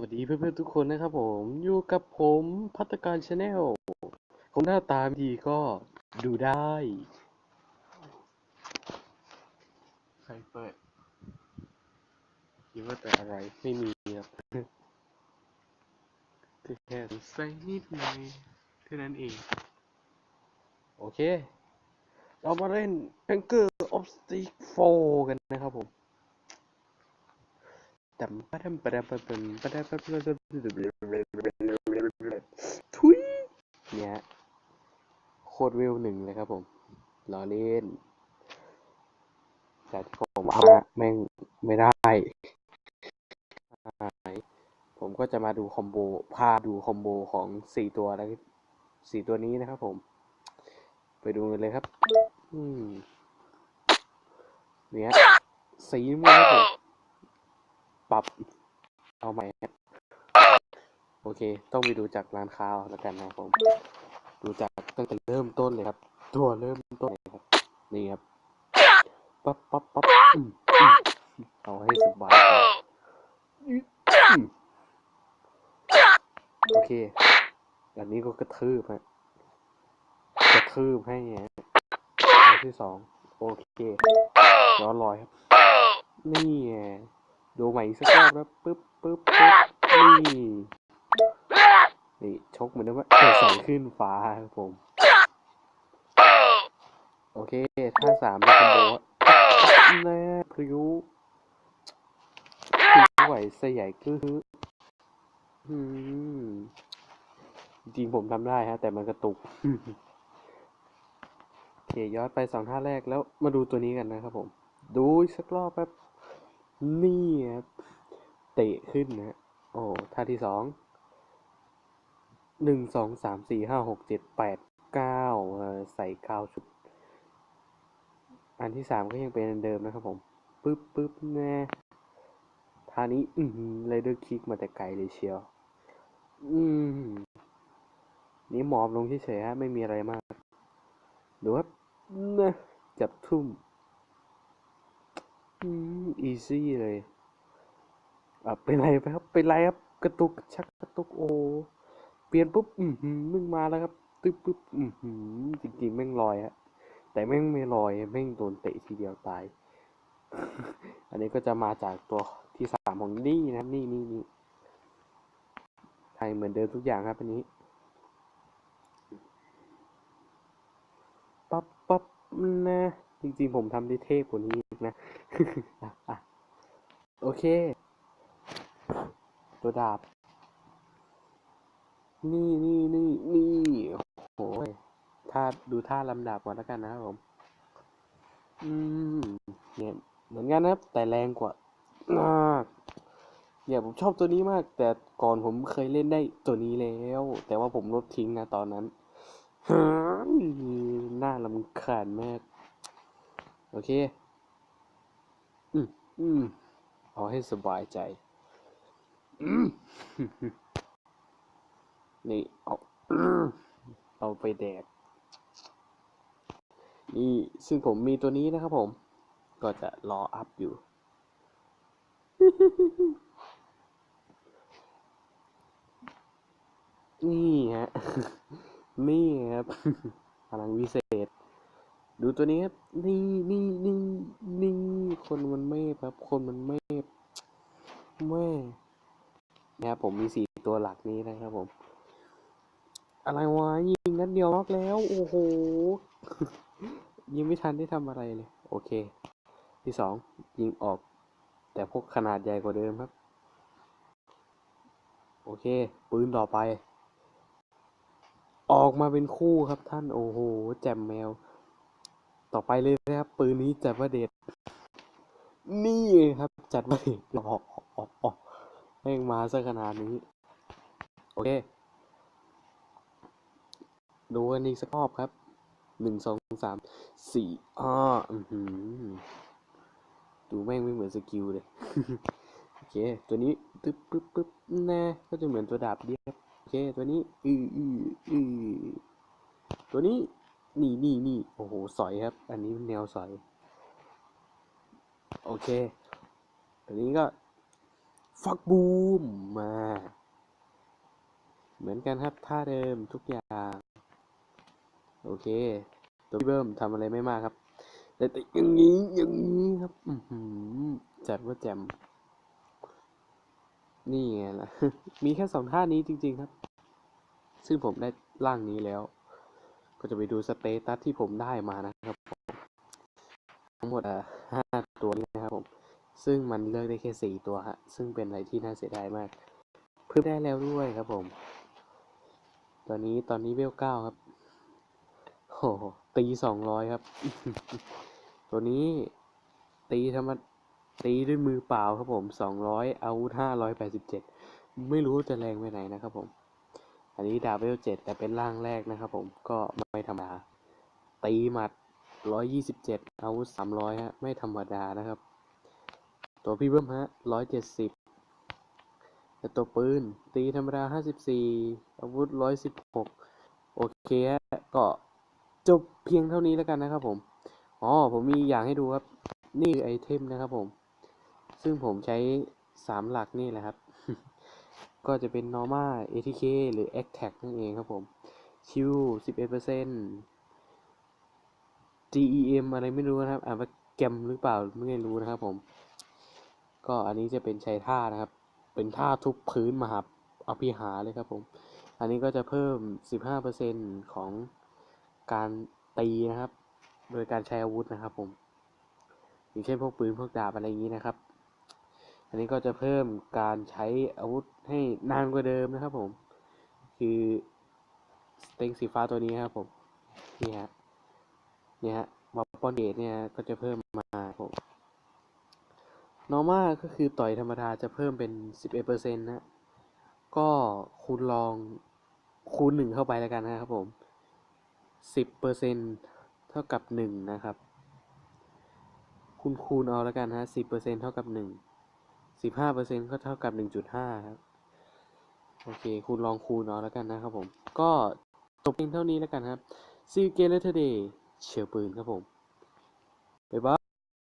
วัสดีเพื่อนๆทุกคนนะครับผมอยู่กับผมพัตตการชาแนลผมหน้าตาไม่ดีก็ดูได้ใครเปิดคิดว่าแต่อะไรไม่มีครับแค่ใส่นิดหน่อยเท่านั้นเอง โอเค เรามาเล่น Anchor of Stick 4 กันนะครับผม ดำปะดำปะดำปะดำปะดำปะดำปะดำทุยเนี่ยโคตรเวลหนึ่งเลยครับผมล้อเล่นแต่ที่ผมเอามาแม่งไม่ได้ ผมก็จะมาดูคอมโบ พาดูคอมโบของสี่ตัวแล้วสี่ตัวนี้นะครับผม ไปดูกันเลยครับ อืมเนี่ยสีม่วงครับผม ปรับเอาใหม่ครับโอเค ต้องไปดูจากร้านค้าแล้วกันนะครับผม ดูจากตั้งแต่เริ่มต้นเลยครับ ตัวเริ่มต้นเลยครับ นี่ครับ ปั๊บปั๊บปั๊บเอาให้สบายโอเค อันนี้ก็กระทืบฮะกระทืบให้ฮะที่สอง โอเค ร้อนลอยครับ นี่ไง ดูใหม่อีกสักรอบแล้วปึ๊บปึ๊บปึ๊บนี่นี่ชกเหมือนเดิมว่าใส่ขึ้นฟ้าครับผม โอเคท่าสามเป็นคอมโบน่พริ้วพริ้วไหวเสยใหญ่กือฮึอืมจริงผมทำได้ฮะ แต่มันกระตุกโอเคย้อนไปสองท่าแรกแล้วมาดูตัวนี้กันนะครับผม ดูอีกสักรอบแป๊บ นี่ครับเตะขึ้นนะโอ้ท่าที่สองหนึ่งสองสามสี่ห้าหกเจ็ดแปดเก้าใส่เก้าชุด อันที่สามก็ยังเป็นเดิมนะครับผมปึ๊บปึ๊บแน่ท่านี้ อืมเลยเดอร์คิกมาแต่ไกลเลยเชียว อืม นี่หมอบลงเฉยๆฮะ ไม่มีอะไรมาก ดูครับนะจับทุ่ม อืมอีซี่เลยอะเป็นไรไปครับ เป็นไรครับ กระตุกชักกระตุกโอ เปลี่ยนปุ๊บ อือหือมึงมาแล้วครับ ตึ๊บปุ๊บ อือหือจริงๆแม่งลอยฮะ แต่แม่งไม่ลอยแม่งโดนเตะทีเดียวตาย อันนี้ก็จะมาจากตัวที่สามของนี่นะครับ นี่นี่นี่ไทยเหมือนเดิมทุกอย่างครับอันนี้ ปั๊บปั๊บนะ จริงๆผมทำได้เทพกว่านี้อีกนะอะอะโอเค ตัวดาบ นี่นี่นี่นี่โอ้ยท่าดูท่าลำดับก่อนแล้วกันนะครับผม อืม เนี่ย เหมือนกันนะครับ แต่แรงกว่ามากเนี่ยผมชอบตัวนี้มาก แต่ก่อนผมเคยเล่นได้ตัวนี้แล้ว แต่ว่าผมลบทิ้งนะตอนนั้นฮะน่ารำคาญมาก โอเค อืมอืมเอให้สบายใจ นี่ เอาเอาไปแดก นี่ ซึ่งผมมีตัวนี้นะครับผม ก็จะรออัพอยู่ นี่ฮะ นี่ครับพลังวิเศษ ดูตัวนี้ครับนี่นี่นี่นี่คนมันเมฟครับคนมันเมฟแม่นะครับผมมีสี่ตัวหลักนี้นะครับผม อะไรวะยิงนัดเดียวน็อกแล้ว โอ้โหยังไม่ทันได้ทำอะไรเลย โอเค ที่สองยิงออก แต่พวกขนาดใหญ่กว่าเดิมครับ โอเค ปืนต่อไป ออกมาเป็นคู่ครับท่าน โอ้โห แจมแมว ต่อไปเลยนะครับ ปืนนี้จัดว่าเด็ดนี่ครับ จัดว่าเด็ดออกออกออกออกแม่งมาซะขนาดนี้ โอเค ดูกันอีกสักรอบครับหนึ่งสองสามสี่อ้ออือหือดูแม่งไม่เหมือนสกิลเลยโอเค ตัวนี้ตึ๊บปึ๊บปึ๊บแน่ก็จะเหมือนตัวดาบเดียบโอเค ตัวนี้อืออืออือตัวนี้ นี่นี่นี่โอ้โห สอยครับ อันนี้แนวสอย โอเคตัวนี้ก็ ฟักบูมมา เหมือนกันครับ ท่าเดิมทุกอย่าง โอเค ตัวเบิ้มทำอะไรไม่มากครับ แต่แต่อย่างนี้อย่างนี้ครับ อืจัดว่าแจ่มนี่ไงล่ะ มีแค่สองท่านี้จริง ๆ ครับ ซึ่งผมได้ร่างนี้แล้ว ก็จะไปดูสเตตัสที่ผมได้มานะครับผมทั้งหมดอะห้าตัวนี้นะครับผม ซึ่งมันเลือกได้แค่สี่ตัวฮะ ซึ่งเป็นอะไรที่น่าเสียดายมาก เพิ่มได้แล้วด้วยครับผม ตอนนี้ตอนนี้เวลเก้าครับโอ้โหตีสองร้อยครับ ตัวนี้ตีธรรมดตีด้วยมือเปล่าครับผมสองร้อยอาวุธห้าร้อยแปดสิบเจ็ดไม่รู้จะแรงไปไหนนะครับผม อันนี้ดาบเวลเจ็ดแต่เป็นร่างแรกนะครับผมก็ไม่ธรรมดา ตีหมัดร้อยยี่สิบเจ็ดอาวุธสามร้อยฮะ ไม่ธรรมดานะครับ ตัวพี่เบิ้มฮะร้อยเจ็ดสิบแต่ตัวปืน ตีธรรมดาห้าสิบสี่อาวุธร้อยสิบหกโอเคฮะก็จบเพียงเท่านี้แล้วกันนะครับผมอ๋อผมมีอย่างให้ดูครับ นี่คือไอเทมนะครับผม ซึ่งผมใช้สามหลักนี่แหละครับ ก็จะเป็น Norma ATK หรือ attack นั่นเองครับผมชิว11% GEM อะไรไม่รู้นะครับอ่านว่าแกมหรือเปล่าไม่รู้นะครับผม ก็อันนี้จะเป็นใช้ท่านะครับ เป็นท่าทุบพื้นมหาอภิหารเลยครับผม อันนี้ก็จะเพิ่ม 15%ของการตีนะครับ โดยการใช้อาวุธนะครับผม อย่างเช่นพวกปืนพวกดาบอะไรอย่างนี้นะครับ อันนี้ก็จะเพิ่มการใช้อาวุธให้นานกว่าเดิมนะครับผม คือสเต็งสีฟ้าตัวนี้ครับผม นี่ฮะ นี่ฮะวอปปอนเดทเนี่ยก็จะเพิ่มมาครับผมนอร์มาก็คือต่อยธรรมดาจะเพิ่มเป็น 11%นะ ก็คูณลองคูณหนึ่งเข้าไปแล้วกันนะครับผม 10%เท่ากับ 1 นะครับ คูณคูณเอาแล้วกันฮะ 10%เท่ากับ 1 สิบห้าเปอร์เซ็นต์ก็เท่ากับหนึ่งจุดห้าครับ โอเค คูณลองคูณเอาแล้วกันนะครับผม ก็จบเพียงเท่านี้แล้วกันครับ See you again later day เชียร์ปืนครับผม บ๊ายบาย